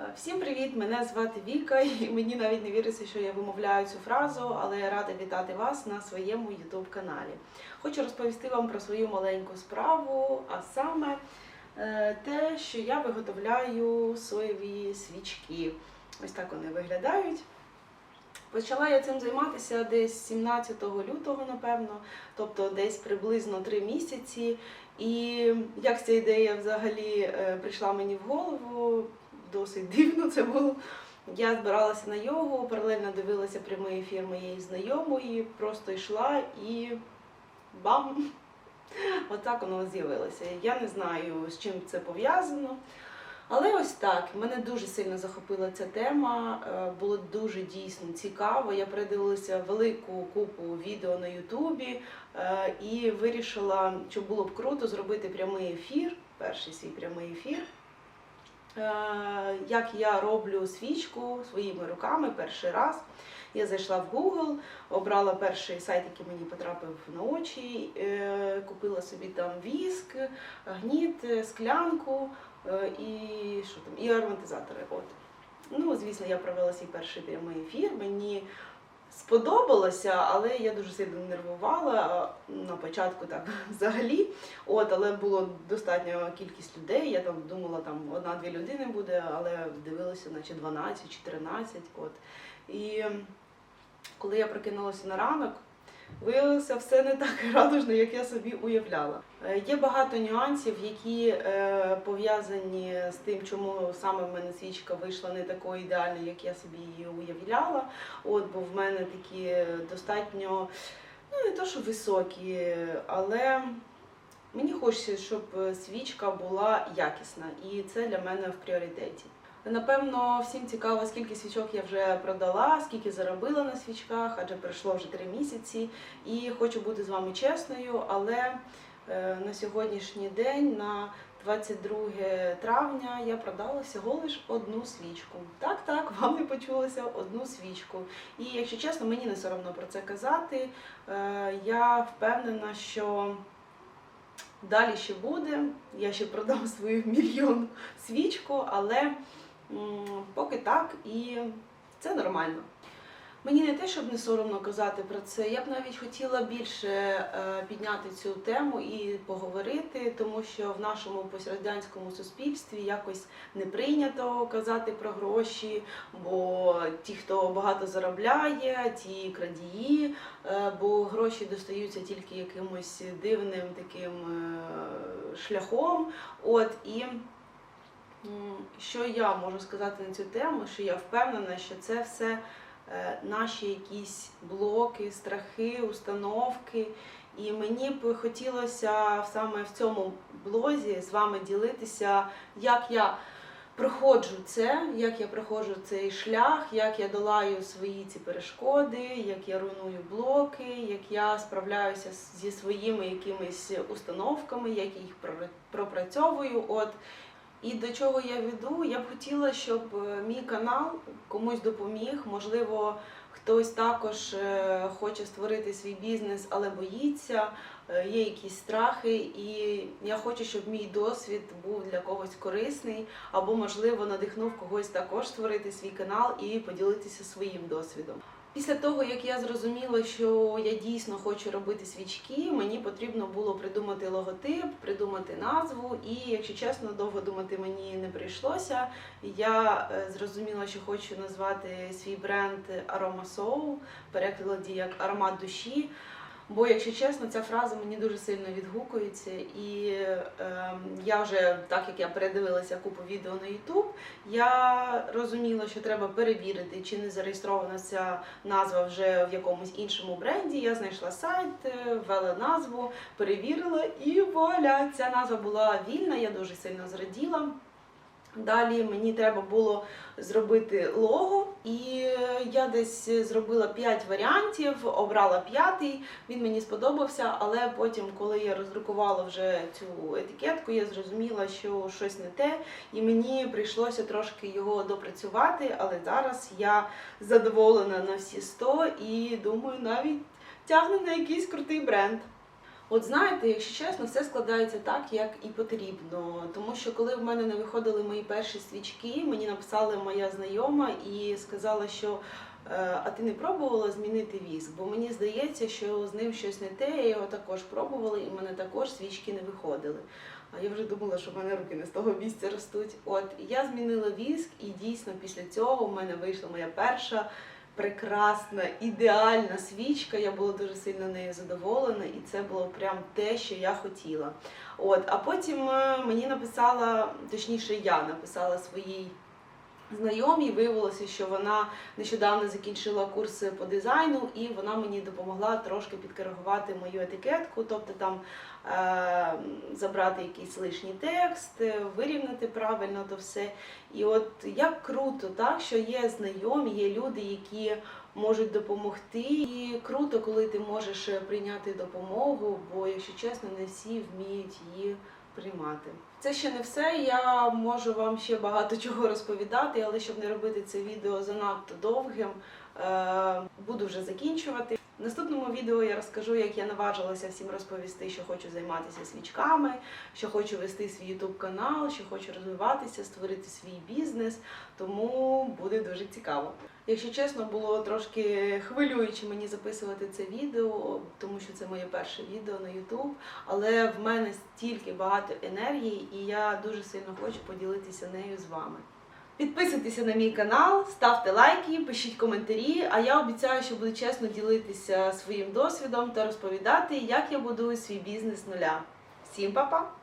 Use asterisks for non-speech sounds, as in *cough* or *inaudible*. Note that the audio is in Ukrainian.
Е, Всім привіт! Мене звати Віка, *laughs* і мені навіть не віриться, що я вимовляю цю фразу, але я рада вітати вас на своєму youtube каналі. Хочу розповісти вам про свою маленьку справу, а саме е, те, що я виготовляю соєві свічки. Ось так вони виглядають. Почала я цим займатися десь 17 лютого, напевно, тобто десь приблизно 3 місяці. І як ця ідея взагалі е, прийшла мені в голову, досить дивно це було. Я збиралася на йогу, паралельно дивилася прямий ефір моєї знайомої, просто йшла і бам! Отак воно з'явилося. Я не знаю, з чим це пов'язано. Але ось так, мене дуже сильно захопила ця тема, е, було дуже дійсно цікаво. Я передивилася велику купу відео на Ютубі е, і вирішила, що було б круто зробити прямий ефір, перший свій прямий ефір. Е, Як я роблю свічку своїми руками перший раз. Я зайшла в Google, обрала перший сайт, який мені потрапив на очі, е, купила собі там віск, гніт, е, склянку і що там, і ароматизатори. От. Ну, звісно, я провела свій перший прямий ефір. Мені сподобалося, але я дуже сильно нервувала на початку так *laughs* взагалі. От, але було достатньо кількість людей. Я там думала, там одна-дві людини буде, але дивилася, наче 12 чи 13. От. І коли я прокинулася на ранок, виявилося все не так *laughs* радужно, як я собі уявляла. Е, Є багато нюансів, які е, пов'язані з тим, чому саме в мене свічка вийшла не такою ідеальною, як я собі її уявляла. От, бо в мене такі достатньо, ну не то, що високі, але мені хочеться, щоб свічка була якісна, і це для мене в пріоритеті. Напевно, всім цікаво, скільки свічок я вже продала, скільки заробила на свічках, адже пройшло вже три місяці. І хочу бути з вами чесною, але е, на сьогоднішній день, на 22 травня, я продала всього лиш одну свічку. Так, так, *laughs* вам не почулося одну свічку. І якщо чесно, мені не соромно про це казати. Е, Я впевнена, що. Далі ще буде, я ще продам свою *laughs* мільйон свічку, але поки так і це нормально. Мені не те, щоб не соромно казати про це, я б навіть хотіла більше е, підняти цю тему і поговорити, тому що в нашому пострадянському суспільстві якось не прийнято казати про гроші, бо ті, хто багато заробляє, ті крадії, е, бо гроші достаються тільки якимось дивним таким е, шляхом. От і що я можу сказати на цю тему, що я впевнена, що це все е, наші якісь блоки, страхи, установки. І мені б хотілося саме в цьому блозі з вами ділитися, як я проходжу це, як я проходжу цей шлях, як я долаю свої ці перешкоди, як я руйную блоки, як я справляюся зі своїми якимись установками, як я їх пропрацьовую. От і до чого я веду, я б хотіла, щоб е, мій канал комусь допоміг. Можливо, хтось також е, хоче створити свій бізнес, але боїться, е, є якісь страхи, і я хочу, щоб мій досвід був для когось корисний, або, можливо, надихнув когось також створити свій канал і поділитися своїм досвідом. Після того, як я зрозуміла, що я дійсно хочу робити свічки, мені потрібно було придумати логотип, придумати назву. І, якщо чесно, довго думати мені не прийшлося. Я е, зрозуміла, що хочу назвати свій бренд Aroma Soul, перекладі як аромат душі. Бо, якщо чесно, ця фраза мені дуже сильно відгукується, і е, я вже, так як я передивилася купу відео на YouTube, я розуміла, що треба перевірити, чи не зареєстрована ця назва вже в якомусь іншому бренді. Я знайшла сайт, е, ввела назву, перевірила, і вуаля, ця назва була вільна. Я дуже сильно зраділа. Далі мені треба було зробити лого, і я десь зробила 5 варіантів, обрала п'ятий. Він мені сподобався, але потім, коли я роздрукувала вже цю етикетку, я зрозуміла, що щось не те, і мені прийшлося трошки його допрацювати. Але зараз я задоволена на всі 100 і думаю, навіть тягне на якийсь крутий бренд. От знаєте, якщо чесно, все складається так, як і потрібно. Тому що коли в мене не виходили мої перші свічки, мені написала моя знайома і сказала, що е, а ти не пробувала змінити віск? Бо мені здається, що з ним щось не те. Я його також пробувала, і в мене також свічки не виходили. А я вже думала, що в мене руки не з того місця ростуть. От я змінила віск, і дійсно після цього в мене вийшла моя перша прекрасна, ідеальна свічка. Я була дуже сильно нею задоволена, і це було прям те, що я хотіла. От, а потім е, мені написала, точніше, я написала своїй знайомій. Виявилося, що вона нещодавно закінчила курси по дизайну, і вона мені допомогла трошки підкоригувати мою етикетку, тобто там е- забрати якийсь лишній текст, е, вирівняти правильно то все. І от як круто, так, що є знайомі, є люди, які можуть допомогти. І круто, коли ти можеш прийняти допомогу, бо, якщо чесно, не всі вміють її приймати. Це ще не все. Я можу вам ще багато чого розповідати, але щоб не робити це відео занадто довгим, е, буду вже закінчувати. В наступному відео я розкажу, як я наважилася всім розповісти, що хочу займатися свічками, що хочу вести свій YouTube канал, що хочу розвиватися, створити свій бізнес. Тому буде дуже цікаво. Якщо чесно, було трошки хвилююче мені записувати це відео, тому що це моє перше відео на YouTube, але в мене стільки багато енергії, і я дуже сильно хочу поділитися нею з вами. Підписуйтеся на мій канал, ставте лайки, пишіть коментарі. А я обіцяю, що буду чесно ділитися своїм досвідом та розповідати, як я будую свій бізнес з нуля. Всім па-па!